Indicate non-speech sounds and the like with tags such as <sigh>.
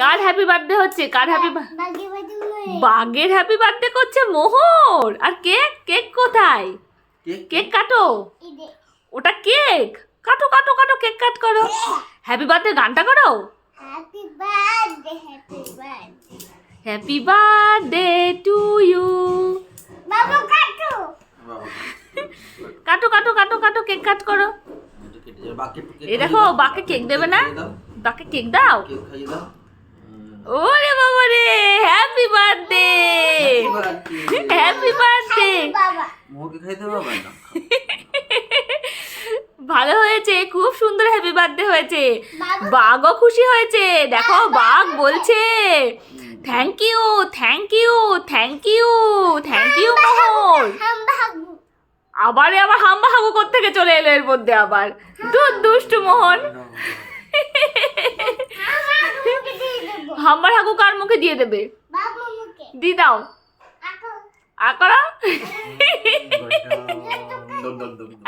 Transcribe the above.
কার happy birthday হচ্ছে? কার happy বাঘের হ্যাপি বার্থডে করছে মোহর। আর কেক? কেক কোথায়? কেক কাটো। ওটা কেক। কাটো কাটো কাটো কেক কাট করো। হ্যাপি বার্থডে গানটা করো। Happy birthday happy birthday to you বাবু কাটো। কাটো কাটো কাটো কাটো কেক কাট করো। এই দেখো বাকে কেক দেবে না? বাকে কেক দাও কেক খাইয়ে দাও হুম। ওরে বাবা রে হ্যাপি বার্থডে হ্যাপি বার্থডে খাইতে না? ভালো হয়েছে খুব সুন্দর হ্যাপি বার্থডে হয়েছে। বাঘও খুশি হয়েছে। দেখো বাঘ বলছে। Thank you thank you thank you thank you Mohor আবার আবার হাম্বা হাগু থেকে চলে এলো এর মধ্যে আবার। দুধ দুষ্টু মোহন। হাম্বার হাকু কার মুখে দিয়ে দেবে? দি দাও। আকরা। <laughs>